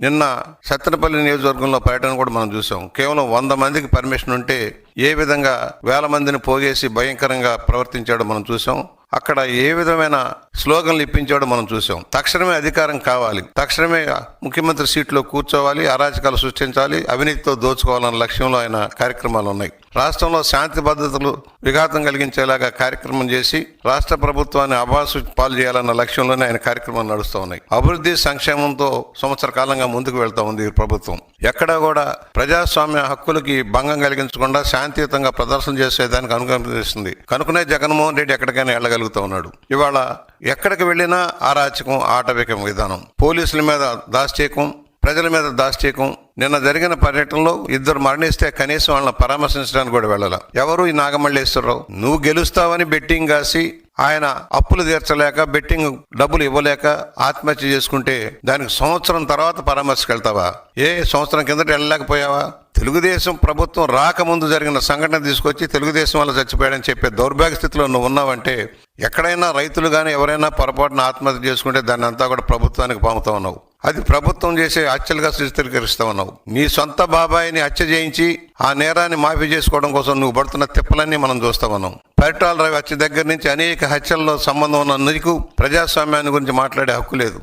నిన్న సత్తెనపల్లి నియోజకవర్గంలో పర్యటన కూడా మనం చూసాం. కేవలం వంద మందికి పర్మిషన్ ఉంటే ఏ విధంగా వేల మందిని పోగేసి భయంకరంగా ప్రవర్తించాడో మనం చూసాం. అక్కడ ఏ విధమైన స్లోగన్లు ఇప్పించాడో మనం చూసాం. తక్షణమే అధికారం కావాలి. తక్షణమే ముఖ్యమంత్రి సీట్లో కూర్చోవాలి అరాచకాలు సృష్టించాలి అవినీతితో దోచుకోవాలన్న లక్ష్యంలో ఆయన కార్యక్రమాలు ఉన్నాయి. రాష్ట్రంలో శాంతి భద్రతలు విఘాతం కలిగించేలాగా కార్యక్రమం చేసి రాష్ట్ర ప్రభుత్వాన్ని అభాసు పాలు చేయాలన్న లక్ష్యంలోనే ఆయన కార్యక్రమాలు నడుస్తూ ఉన్నాయి. అభివృద్ధి సంక్షేమంతో సంవత్సర కాలంగా ముందుకు వెళ్తా ఉంది ఈ ప్రభుత్వం. ఎక్కడా కూడా ప్రజాస్వామ్య హక్కులకి భంగం కలిగించకుండా శాంతియుతంగా ప్రదర్శన చేసేదానికి అనుకూలిస్తుంది కనుకనే జగన్మోహన్ రెడ్డి ఎక్కడికైనా తిరుగుతూ ఉన్నాడు. ఇవాళ ఎక్కడికి వెళ్ళినా అరాచకం ఆటవికం విధానం. పోలీసుల మీద దాశ్చేకం ప్రజల మీద దాష్టీకం. నిన్న జరిగిన పర్యటనలో ఇద్దరు మరణిస్తే కనీసం వాళ్ళని పరామర్శించడానికి కూడా వెళ్ళాల. ఎవరు ఈ నాగమల్లేశ్వరరావు? నువ్వు గెలుస్తావని బెట్టింగ్ కాసి ఆయన అప్పులు తీర్చలేక బెట్టింగ్ డబ్బులు ఇవ్వలేక ఆత్మహత్య చేసుకుంటే దానికి సంవత్సరం తర్వాత పరామర్శకు వెళ్తావా? ఏ సంవత్సరం కిందట వెళ్ళలేకపోయావా? తెలుగుదేశం ప్రభుత్వం రాకముందు జరిగిన సంఘటన తీసుకొచ్చి తెలుగుదేశం వల్ల చచ్చిపోయాడని చెప్పే దౌర్భాగ్య స్థితిలో నువ్వు ఉన్నావంటే ఎక్కడైనా రైతులు కానీ ఎవరైనా పొరపాటున ఆత్మహత్య చేసుకుంటే దాన్ని అంతా కూడా ప్రభుత్వానికి పంపుతా ఉన్నావు. అది ప్రభుత్వం చేసే హత్యలుగా చిత్రీకరిస్తా ఉన్నావు. నీ సొంత బాబాయిని హత్య చేయించి ఆ నేరాన్ని మాఫీ చేసుకోవడం కోసం నువ్వు పడుతున్న తిప్పలన్నీ మనం చూస్తా ఉన్నాం. పరిటాల రవి హత్య దగ్గర నుంచి అనేక హత్యల్లో సంబంధం ఉన్న నీకు ప్రజాస్వామ్యాన్ని గురించి మాట్లాడే హక్కు లేదు.